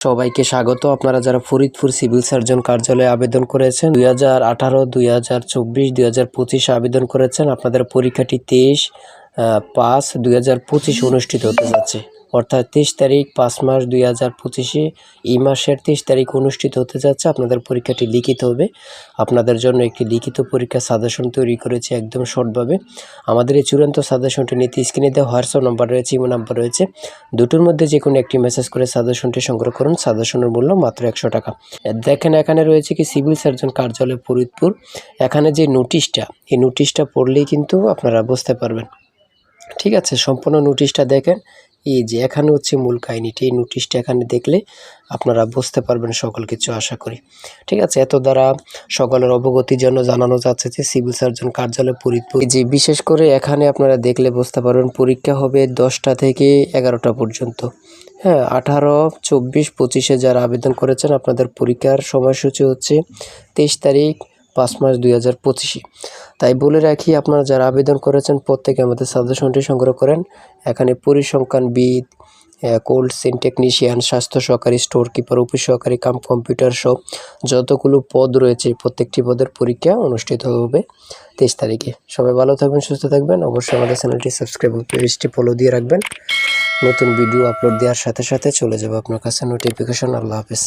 সবাইকে স্বাগত। আপনারা যারা ফরিদপুর সিভিল সার্জন কার্যালয়ে আবেদন করেছেন, দুই হাজার আঠারো, দুই হাজার চব্বিশ, দুই হাজার পঁচিশে আবেদন করেছেন, আপনাদের পরীক্ষাটি তেইশ পাঁচ দুই হাজার পঁচিশে অনুষ্ঠিত হতে যাচ্ছে। অর্থাৎ তেইশ তারিখ পাঁচ মাস দুই হাজার পঁচিশে এই মাসের তেইশ তারিখ অনুষ্ঠিত হতে যাচ্ছে। আপনাদের পরীক্ষাটি লিখিত হবে। আপনাদের জন্য একটি লিখিত পরীক্ষা সাজেশন তৈরি করেছে একদম শর্টভাবে। আমাদের এই চূড়ান্ত সাজেশনটি নিতে স্ক্রিনে দেওয়া হোয়াটসঅ্যাপ নাম্বার রয়েছে, ইমো নাম্বার রয়েছে। দুটোর মধ্যে যে কোনো একটি মেসেজ করে সাজেশনটি সংগ্রহ করুন। সাজেশনের মূল্য মাত্র একশো টাকা। দেখেন, এখানে রয়েছে কি, সিভিল সার্জন কার্যালয় ফরিদপুর। এখানে যে নোটিশটা, এই নোটিশটা পড়লেই কিন্তু আপনারা বুঝতে পারবেন। ঠিক আছে, সম্পূর্ণ নোটিশটা দেখেন। এই যে এখানে হচ্ছে মূল কাহিনীটি, এই নোটিশটা এখানে দেখলে আপনারা বুঝতে পারবেন সকল কিছু আশা করি। ঠিক আছে, এত দ্বারা সকলের অবগতির জন্য জানানো যাচ্ছে যে সিভিল সার্জন কার্যালয় ফরিদপুর যে বিশেষ করে এখানে আপনারা দেখলে বুঝতে পারবেন পরীক্ষা হবে দশটা থেকে এগারোটা পর্যন্ত। হ্যাঁ আঠারো, চব্বিশ, পঁচিশে যারা আবেদন করেছেন, আপনাদের পরীক্ষার সময়সূচি হচ্ছে তেইশ তারিখ পাঁচ মাস দুই হাজার পঁচিশে। তাই বলে রাখি, আপনারা যারা আবেদন করেছেন, প্রত্যেকে আমাদের সাজেশনটি সংগ্রহ করেন। এখানে পরিসংখ্যানবিদ কোল্ড চেন টেকনিশিয়ান, স্বাস্থ্য সহকারী, স্টোর কিপার, অফিস সহকারী, কাম কম্পিউটার সহ যতগুলো পদ রয়েছে, প্রত্যেকটি পদের পরীক্ষা অনুষ্ঠিত হবে তেইশ তারিখে। সবাই ভালো থাকবেন, সুস্থ থাকবেন। অবশ্যই আমাদের চ্যানেলটি সাবস্ক্রাইব পেজটি ফলো দিয়ে রাখবেন। নতুন ভিডিও আপলোড দেওয়ার সাথে সাথে চলে যাবে আপনার কাছে নোটিফিকেশন আল্লাহ হাফেজ।